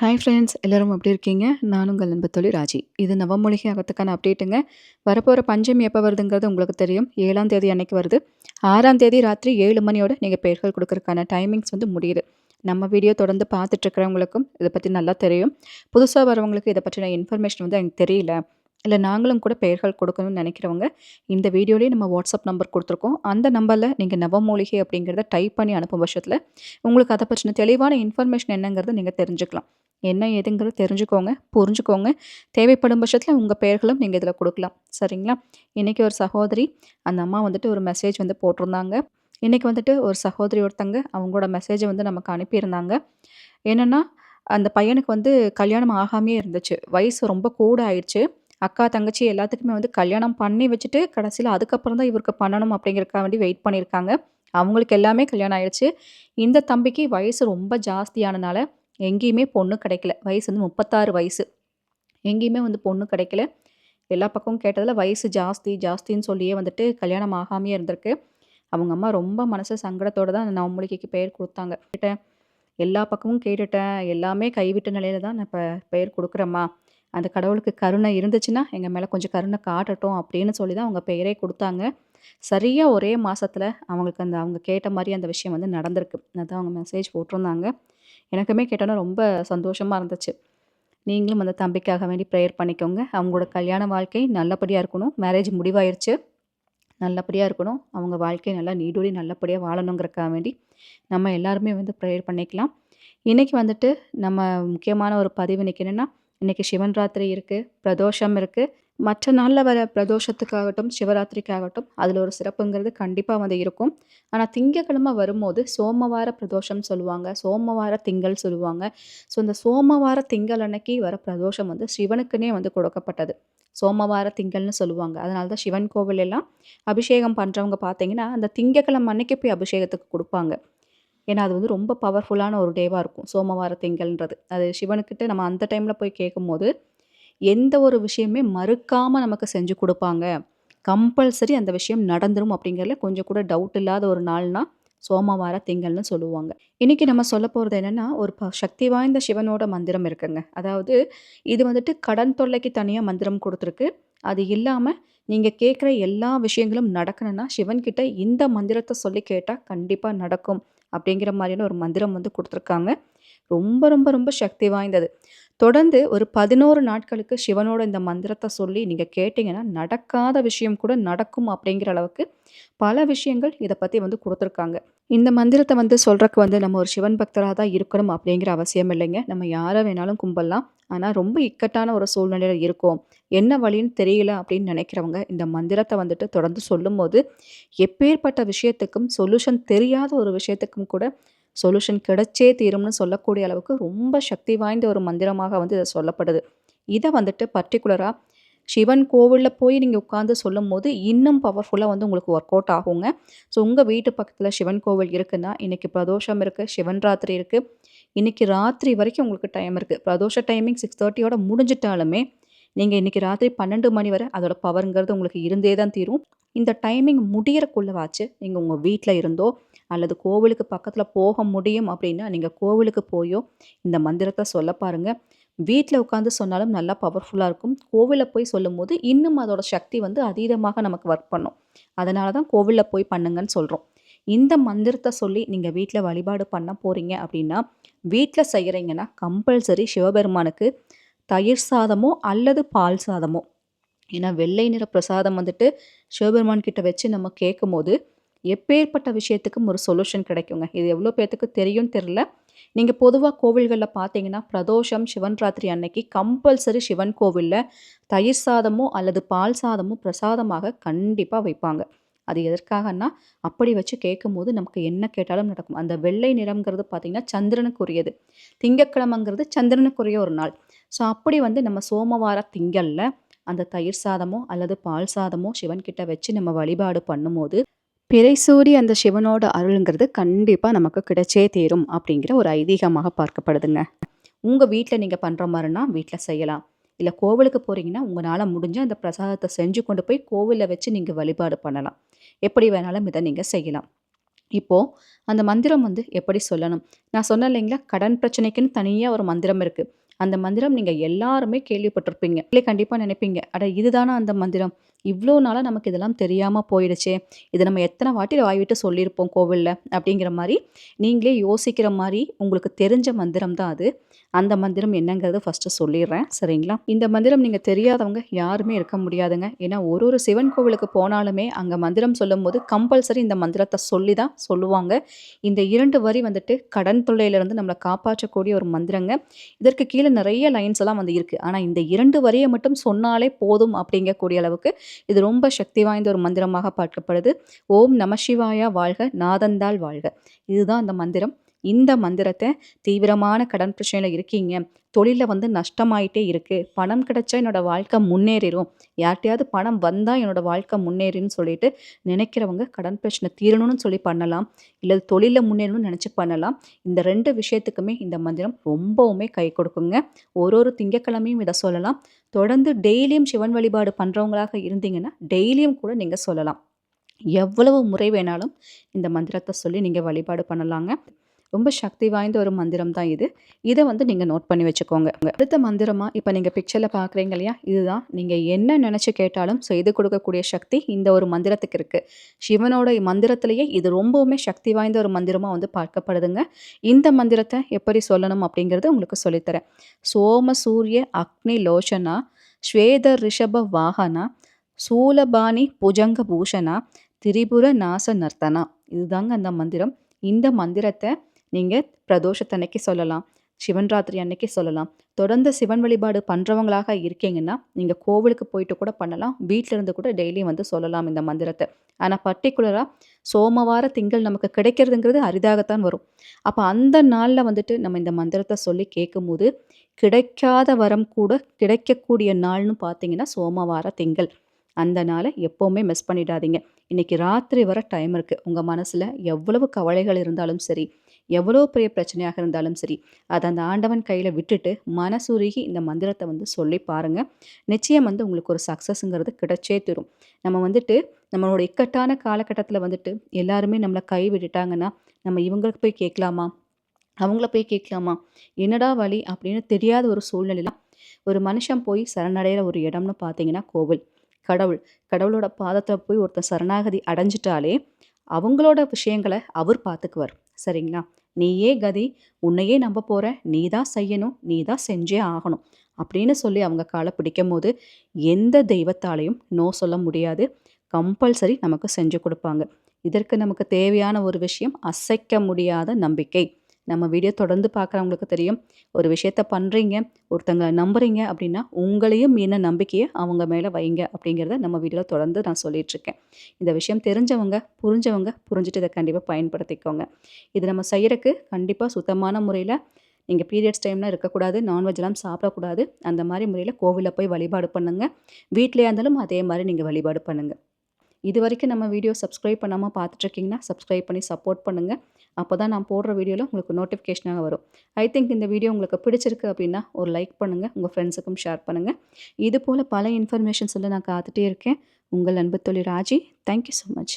Hi friends எல்லோரும் எப்படி இருக்கீங்க? நானும் உங்கள் நண்பர் தொழில் ராஜி. இது நவமொழிகை அகத்துக்கான அப்டேட்டுங்க வரப்போகிற பஞ்சமி எப்போ வருதுங்கிறது உங்களுக்கு தெரியும். ஏழாம் தேதி அன்னைக்கு வருது. ஆறாம் தேதி ராத்திரி ஏழு மணியோட நீங்கள் பெயர்கள் கொடுக்கறதுக்கான டைமிங்ஸ் வந்து முடியுது. நம்ம வீடியோ தொடர்ந்து பார்த்துட்ருக்கிறவங்களுக்கும் இதை பற்றி நல்லா தெரியும். புதுசாக வரவங்களுக்கு இதை பற்றின இன்ஃபர்மேஷன் வந்து எனக்கு தெரியல. இல்லை நாங்களும் கூட பெயர்கள் கொடுக்கணும்னு நினைக்கிறவங்க இந்த வீடியோலேயே நம்ம வாட்ஸ்அப் நம்பர் கொடுத்துருக்கோம். அந்த நம்பரில் நீங்கள் நவமூலிகை அப்படிங்கிறத டைப் பண்ணி அனுப்பும் பட்சத்தில் உங்களுக்கு அதை பற்றின தெளிவான இன்ஃபர்மேஷன் என்னங்கிறத நீங்கள் தெரிஞ்சுக்கலாம். என்ன ஏதுங்கிறது தெரிஞ்சுக்கோங்க புரிஞ்சுக்கோங்க. தேவைப்படும் பட்சத்தில் உங்கள் பெயர்களும் நீங்கள் இதில் கொடுக்கலாம். சரிங்களா? இன்றைக்கி ஒரு சகோதரி அந்த அம்மா வந்துட்டு ஒரு மெசேஜ் வந்து போட்டிருந்தாங்க. இன்றைக்கி வந்துட்டு ஒரு சகோதரி ஒருத்தங்க அவங்களோட மெசேஜை வந்து நமக்கு அனுப்பியிருந்தாங்க. என்னென்னா அந்த பையனுக்கு வந்து கல்யாணம் ஆகாமே இருந்துச்சு. வயசு ரொம்ப கூட ஆயிடுச்சு. அக்கா தங்கச்சி எல்லாத்துக்குமே வந்து கல்யாணம் பண்ணி வச்சுட்டு கடைசியில் அதுக்கப்புறம் தான் இவருக்கு பண்ணணும் அப்படிங்கிறக்காக வேண்டி வெயிட் பண்ணியிருக்காங்க. அவங்களுக்கு எல்லாமே கல்யாணம் ஆயிடுச்சு. இந்த தம்பிக்கு வயசு ரொம்ப ஜாஸ்தியானனால எங்கேயுமே பொண்ணு கிடைக்கல. வயசு வந்து முப்பத்தாறு வயசு. எங்கேயுமே வந்து பொண்ணு கிடைக்கல. எல்லா பக்கமும் கேட்டதில் வயசு ஜாஸ்தி ஜாஸ்தின்னு சொல்லியே வந்துட்டு கல்யாணம் ஆகாமையே இருந்திருக்கு. அவங்க அம்மா ரொம்ப மனசு சங்கடத்தோடு தான் அந்த நவமூலிகைக்கு பெயர் கொடுத்தாங்க. கேட்டேன். எல்லா பக்கமும் கேட்டுட்டேன். எல்லாமே கைவிட்ட நிலையில தான் நான் இப்போ பெயர் கொடுக்குறேம்மா. அந்த கடவுளுக்கு கருணை இருந்துச்சுன்னா எங்கள் மேலே கொஞ்சம் கருணை காட்டட்டும் அப்படின்னு சொல்லி தான் அவங்க பெயரே கொடுத்தாங்க. சரியாக ஒரே மாதத்தில் அவங்களுக்கு அந்த அவங்க கேட்ட மாதிரி அந்த விஷயம் வந்து நடந்திருக்கு. அதான் அவங்க மெசேஜ் போட்டிருந்தாங்க. எனக்குமே கேட்டோன்னா ரொம்ப சந்தோஷமாக இருந்துச்சு. நீங்களும் அந்த தம்பிக்காக வேண்டி ப்ரேயர் பண்ணிக்கோங்க. அவங்களோட கல்யாண வாழ்க்கை நல்லபடியாக இருக்கணும். மேரேஜ் முடிவாயிருச்சு. நல்லபடியாக இருக்கணும். அவங்க வாழ்க்கை நல்லா நீடோடி நல்லபடியாக வாழணுங்கிறக்காக வேண்டி நம்ம எல்லாருமே வந்து ப்ரேயர் பண்ணிக்கலாம். இன்றைக்கி வந்துட்டு நம்ம முக்கியமான ஒரு பதிவு இன்றைக்கி என்னென்னா இன்றைக்கி சிவன் ராத்திரி இருக்குது பிரதோஷம் இருக்குது மற்ற நாளில் வர பிரதோஷத்துக்காகட்டும் சிவராத்திரிக்காகட்டும் அதில் ஒரு சிறப்புங்கிறது கண்டிப்பாக வந்து இருக்கும். ஆனால் திங்கக்கிழமை வரும்போது சோமவார பிரதோஷம் சொல்லுவாங்க. சோமவார திங்கள் சொல்லுவாங்க. ஸோ இந்த சோமவார திங்கள் அன்னைக்கு வர பிரதோஷம் வந்து சிவனுக்குன்னே வந்து கொடுக்கப்பட்டது. சோமவார திங்கள்னு சொல்லுவாங்க. அதனால தான் சிவன் கோவில் எல்லாம் அபிஷேகம் பண்ணுறவங்க பார்த்தீங்கன்னா அந்த திங்கக்கிழமை அன்னைக்கு போய் அபிஷேகத்துக்கு கொடுப்பாங்க. ஏன்னா அது வந்து ரொம்ப பவர்ஃபுல்லான ஒரு டேவாக இருக்கும். சோமவார திங்கள்ன்றது. அது சிவனுக்கிட்ட நம்ம அந்த டைமில் போய் கேட்கும்போது எந்த ஒரு விஷயமே மறுக்காமல் நமக்கு செஞ்சு கொடுப்பாங்க. கம்பல்சரி அந்த விஷயம் நடந்துடும் அப்படிங்கிறதுல கொஞ்சம் கூட டவுட் இல்லாத ஒரு நாள்னா சோமவார திங்கள்னு சொல்லுவாங்க. இன்றைக்கி நம்ம சொல்ல போகிறது என்னென்னா ஒரு ப சக்தி வாய்ந்த சிவனோட மந்திரம் இருக்குங்க. அதாவது இது வந்துட்டு கடன் தொல்லைக்கு தனியாக மந்திரம் கொடுத்துருக்கு. அது இல்லாமல் நீங்கள் கேட்குற எல்லா விஷயங்களும் நடக்கணும்னா சிவன்கிட்ட இந்த மந்திரத்தை சொல்லி கேட்டால் கண்டிப்பாக நடக்கும் அப்படிங்கிற மாதிரியான ஒரு மந்திரம் வந்து கொடுத்துருக்காங்க. ரொம்ப ரொம்ப ரொம்ப சக்தி வாய்ந்தது. தொடர்ந்து ஒரு பதினோரு நாட்களுக்கு சிவனோட இந்த மந்திரத்தை சொல்லி நீங்கள் கேட்டிங்கன்னா நடக்காத விஷயம் கூட நடக்கும் அப்படிங்கிற அளவுக்கு பல விஷயங்கள் இதை பற்றி வந்து கொடுத்துருக்காங்க. இந்த மந்திரத்தை வந்து சொல்கிறக்கு வந்து நம்ம ஒரு சிவன் பக்தராக தான் இருக்கணும் அப்படிங்கிற அவசியம் இல்லைங்க. நம்ம யாரை வேணாலும் கும்பலாம் ஆனால் ரொம்ப இக்கட்டான ஒரு சூழ்நிலையில் இருக்கோம். என்ன வழின்னு தெரியல அப்படின்னு நினைக்கிறவங்க இந்த மந்திரத்தை வந்துட்டு தொடர்ந்து சொல்லும்போது எப்பேற்பட்ட விஷயத்துக்கும் சொல்யூஷன் தெரியாத ஒரு விஷயத்துக்கும் கூட சொல்யூஷன் கிடைச்சே தீரும்னு சொல்லக்கூடிய அளவுக்கு ரொம்ப சக்தி வாய்ந்த ஒரு மந்திரமாக வந்து இதை சொல்லப்படுது. இதை வந்துட்டு பர்டிகுலராக சிவன் கோவிலில் போய் நீங்கள் உட்காந்து சொல்லும் போது இன்னும் பவர்ஃபுல்லாக வந்து உங்களுக்கு ஒர்க் அவுட் ஆகுங்க. ஸோ உங்கள் வீட்டு பக்கத்தில் சிவன் கோவில் இருக்குன்னா இன்றைக்கி பிரதோஷம் இருக்குது சிவன் ராத்திரி இருக்குது இன்றைக்கி ராத்திரி வரைக்கும் உங்களுக்கு டைம் இருக்குது பிரதோஷ டைமிங் சிக்ஸ் தேர்ட்டியோட முடிஞ்சிட்டாலுமே நீங்கள் இன்றைக்கி ராத்திரி பன்னெண்டு மணி வரை அதோட பவருங்கிறது உங்களுக்கு இருந்தே தான் தீரும். இந்த டைமிங் முடியறக்குள்ளவாச்சு நீங்கள் உங்கள் வீட்டில் இருந்தோ அல்லது கோவிலுக்கு பக்கத்தில் போக முடியும் அப்படின்னா நீங்கள் கோவிலுக்கு போயோ இந்த மந்திரத்தை சொல்ல பாருங்கள் வீட்டில் உட்காந்து சொன்னாலும் நல்லா பவர்ஃபுல்லாக இருக்கும். கோவிலில் போய் சொல்லும் போது இன்னும் அதோட சக்தி வந்து அதீதமாக நமக்கு ஒர்க் பண்ணும். அதனால தான் கோவிலில் போய் பண்ணுங்கன்னு சொல்கிறோம் இந்த மந்திரத்தை சொல்லி நீங்கள் வீட்டில் வழிபாடு பண்ண போகிறீங்க அப்படின்னா வீட்டில் செய்கிறீங்கன்னா கம்பல்சரி சிவபெருமானுக்கு தயிர் சாதமோ அல்லது பால் சாதமோ. ஏன்னா வெள்ளை நிற பிரசாதம் வந்துட்டு சிவபெருமான் கிட்ட வச்சு நம்ம கேட்கும் போது எப்பேற்பட்ட விஷயத்துக்கும் ஒரு சொல்யூஷன் கிடைக்குங்க. இது எவ்வளோ பேர்த்துக்கு தெரியும் தெரில நீங்கள் பொதுவாக கோவில்களில் பார்த்தீங்கன்னா பிரதோஷம் சிவன் ராத்திரி அன்னைக்கு கம்பல்சரி சிவன் கோவிலில் தயிர் சாதமோ அல்லது பால் சாதமோ பிரசாதமாக கண்டிப்பாக வைப்பாங்க. அது எதற்காகன்னா அப்படி வச்சு கேட்கும் போது நமக்கு என்ன கேட்டாலும் நடக்கும். அந்த வெள்ளை நிறம்ங்கிறது பார்த்திங்கன்னா சந்திரனுக்குரியது. திங்கக்கிழமைங்கிறது சந்திரனுக்குரிய ஒரு நாள். ஸோ அப்படி வந்து நம்ம சோமவார திங்களில் அந்த தயிர் சாதமோ அல்லது பால் சாதமோ சிவன்கிட்ட வச்சு நம்ம வழிபாடு பண்ணும்போது பிறைசூரி அந்த சிவனோட அருளுங்கிறது கண்டிப்பாக நமக்கு கிடைச்சே தீரும் அப்படிங்கிற ஒரு ஐதீகமாக பார்க்கப்படுதுங்க. உங்கள் வீட்டில் நீங்கள் பண்ணுற மாதிரினா வீட்டில் செய்யலாம். இல்லை கோவிலுக்கு போகிறீங்கன்னா உங்களால் முடிஞ்ச அந்த பிரசாதத்தை செஞ்சு கொண்டு போய் கோவிலில் வச்சு நீங்கள் வழிபாடு பண்ணலாம். எப்படி வேணாலும் இதை நீங்கள் செய்யலாம். இப்போது அந்த மந்திரம் வந்து எப்படி சொல்லணும்? நான் சொன்ன இல்லைங்களா கடன் பிரச்சனைக்குன்னு தனியாக ஒரு மந்திரம் இருக்குது அந்த மந்திரம் நீங்கள் எல்லாருமே கேள்விப்பட்டிருப்பீங்க. இல்லை கண்டிப்பாக நினைப்பீங்க. அட இதுதானா அந்த மந்திரம்? இவ்வளோ நாளாக நமக்கு இதெல்லாம் தெரியாமல் போயிடுச்சே. இதை நம்ம எத்தனை வாட்டி வாய் விட்டு சொல்லியிருப்போம் கோவிலில் அப்படிங்கிற மாதிரி நீங்களே யோசிக்கிற மாதிரி உங்களுக்கு தெரிஞ்ச மந்திரம் தான் அது. அந்த மந்திரம் என்னங்கிறத ஃபஸ்ட்டு சொல்லிடுறேன். சரிங்களா? இந்த மந்திரம் நீங்கள் தெரியாதவங்க யாருமே இருக்க முடியாதுங்க. ஏன்னா ஒரு ஒரு சிவன் கோவிலுக்கு போனாலுமே அங்கே மந்திரம் சொல்லும் போது கம்பல்சரி இந்த மந்திரத்தை சொல்லி தான் சொல்லுவாங்க. இந்த இரண்டு வரி வந்துட்டு கடன் தொல்லையிலிருந்து நம்மளை காப்பாற்றக்கூடிய ஒரு மந்திரங்க. இதற்கு கீழே நிறைய லைன்ஸ் எல்லாம் வந்து இருக்குது ஆனால் இந்த இரண்டு வரியை மட்டும் சொன்னாலே போதும் அப்படிங்கக்கூடிய அளவுக்கு இது ரொம்ப சக்தி வாய்ந்த ஒரு மந்திரமாக பார்க்கப்படுது. ஓம் நம சிவாயா வாழ்க நாதந்தால் வாழ்க. இதுதான் அந்த மந்திரம். இந்த மந்திரத்தை தீவிரமான கடன் பிரச்சனையில் இருக்கீங்க. தொழிலில் வந்து நஷ்டமாயிட்டே இருக்குது பணம் கிடைச்சா என்னோடய வாழ்க்கை முன்னேறிடும் யார்கிட்டையாவது பணம் வந்தால் என்னோடய வாழ்க்கை முன்னேறின்னு சொல்லிட்டு நினைக்கிறவங்க கடன் பிரச்சனை தீரணும்னு சொல்லி பண்ணலாம். இல்லை தொழிலில் முன்னேறணும்னு நினச்சி பண்ணலாம். இந்த ரெண்டு விஷயத்துக்குமே இந்த மந்திரம் ரொம்பவுமே கை கொடுக்குங்க. ஒரு ஒரு திங்கக்கிழமையும் இதை சொல்லலாம். தொடர்ந்து டெய்லியும் சிவன் வழிபாடு பண்ணுறவங்களாக இருந்தீங்கன்னா டெய்லியும் கூட நீங்கள் சொல்லலாம். எவ்வளவு முறை வேணாலும் இந்த மந்திரத்தை சொல்லி நீங்கள் வழிபாடு பண்ணலாங்க. ரொம்ப சக்தி வாய்ந்த ஒரு மந்திரம் தான் இது. இதை வந்து நீங்கள் நோட் பண்ணி வச்சுக்கோங்க. அடுத்த மந்திரமாக இப்போ நீங்கள் பிக்சரில் பார்க்குறீங்க இல்லையா? இதுதான். நீங்கள் என்ன நினச்சி கேட்டாலும் செய்து கொடுக்கக்கூடிய சக்தி இந்த ஒரு மந்திரத்துக்கு இருக்குது சிவனோட மந்திரத்திலேயே இது ரொம்பவுமே சக்தி வாய்ந்த ஒரு மந்திரமாக வந்து பார்க்கப்படுதுங்க. இந்த மந்திரத்தை எப்படி சொல்லணும் அப்படிங்கிறது உங்களுக்கு சொல்லித்தரேன். சோம சூரிய அக்னி லோஷனா ஸ்வேத ரிஷப வாகனா சூலபாணி புஜங்க பூஷணா திரிபுர நாச நர்த்தனா. இதுதாங்க அந்த மந்திரம். இந்த மந்திரத்தை நீங்கள் பிரதோஷத்தன்னைக்கு சொல்லலாம் சிவன் ராத்திரி அன்னைக்கு சொல்லலாம். தொடர்ந்து சிவன் வழிபாடு பண்ணுறவங்களாக இருக்கீங்கன்னா நீங்கள் கோவிலுக்கு போயிட்டு கூட பண்ணலாம். வீட்டில் இருந்து கூட டெய்லியும் வந்து சொல்லலாம் இந்த மந்திரத்தை. ஆனால் பர்டிகுலராக சோமவார திங்கள் நமக்கு கிடைக்கிறதுங்கிறது அரிதாகத்தான் வரும். அப்போ அந்த நாளில் வந்துட்டு நம்ம இந்த மந்திரத்தை சொல்லி கேட்கும்போது கிடைக்காத வரம் கூட கிடைக்கக்கூடிய நாள்னு பார்த்தீங்கன்னா சோமவார திங்கள். அந்த நாளை எப்போவுமே மிஸ் பண்ணிடாதீங்க. இன்றைக்கி ராத்திரி வர டைம் இருக்குது உங்கள் மனசில் எவ்வளவு கவலைகள் இருந்தாலும் சரி எவ்வளோ பெரிய பிரச்சனையாக இருந்தாலும் சரி அதை அந்த ஆண்டவன் கையில் விட்டுட்டு மனசுருகி இந்த மந்திரத்தை வந்து சொல்லி பாருங்கள் நிச்சயம் வந்து உங்களுக்கு ஒரு சக்ஸஸ்ங்கிறது கிடைச்சே தரும். நம்ம வந்துட்டு நம்மளோட இக்கட்டான காலகட்டத்தில் வந்துட்டு எல்லாருமே நம்மளை கை விட்டுட்டாங்கன்னா நம்ம இவங்களுக்கு போய் கேட்கலாமா? அவங்கள போய் கேட்கலாமா? என்னடா வழி அப்படின்னு தெரியாத ஒரு சூழ்நிலையில் ஒரு மனுஷன் போய் சரணடைகிற ஒரு இடம்னு பார்த்தீங்கன்னா கோவில். கடவுள் கடவுளோட பாதத்தில் போய் ஒருத்தர் சரணாகதி அடைஞ்சிட்டாலே அவங்களோட விஷயங்களை அவர் பார்த்துக்குவார். சரிங்களா? நீயே கதி உன்னையே நம்ப போகிற நீ தான் செய்யணும் நீ தான் செஞ்சே ஆகணும் அப்படின்னு சொல்லி அவங்க காலை பிடிக்கும் போது எந்த தெய்வத்தாலையும் நோ சொல்ல முடியாது. கம்பல்சரி நமக்கு செஞ்சு கொடுப்பாங்க. இதற்கு நமக்கு தேவையான ஒரு விஷயம் அசைக்க முடியாத நம்பிக்கை. நம்ம வீடியோ தொடர்ந்து பார்க்குறவங்களுக்கு தெரியும். ஒரு விஷயத்த பண்ணுறீங்க ஒருத்தங்களை நம்புறீங்க அப்படின்னா உங்களையும் மீன நம்பிக்கையை அவங்க மேலே வைங்க அப்படிங்கிறத நம்ம வீடியோவில் தொடர்ந்து நான் சொல்லிகிட்ருக்கேன் இந்த விஷயம் தெரிஞ்சவங்க புரிஞ்சவங்க புரிஞ்சுட்டு இதை கண்டிப்பாக பயன்படுத்திக்கோங்க. இது நம்ம செய்கிறக்கு கண்டிப்பாக சுத்தமான முறையில் நீங்கள் பீரியட்ஸ் டைம்லாம் இருக்கக்கூடாது நான்வெஜ்லாம் சாப்பிடக்கூடாது. அந்த மாதிரி முறையில் கோவிலில் போய் வழிபாடு பண்ணுங்கள் வீட்டிலே இருந்தாலும் அதே மாதிரி நீங்கள் வழிபாடு பண்ணுங்கள் இது வரைக்கும் நம்ம வீடியோ சப்ஸ்கிரைப் பண்ணாமல் பார்த்துட்ருக்கீங்கன்னா சப்ஸ்கிரைப் பண்ணி சப்போர்ட் பண்ணுங்கள் அப்போ தான் நான் போடுற வீடியோவில் உங்களுக்கு நோட்டிஃபிகேஷனாக வரும். ஐ திங்க் இந்த வீடியோ உங்களுக்கு பிடிச்சிருக்கு அப்படின்னா ஒரு லைக் பண்ணுங்கள் உங்கள் ஃப்ரெண்ட்ஸுக்கும் ஷேர் பண்ணுங்கள் இது போல் பல இன்ஃபர்மேஷன்ஸ் எல்லாம் நான் காத்துட்டே இருக்கேன். உங்கள் அன்பு தொழில் ராஜி தேங்க்யூ ஸோ மச்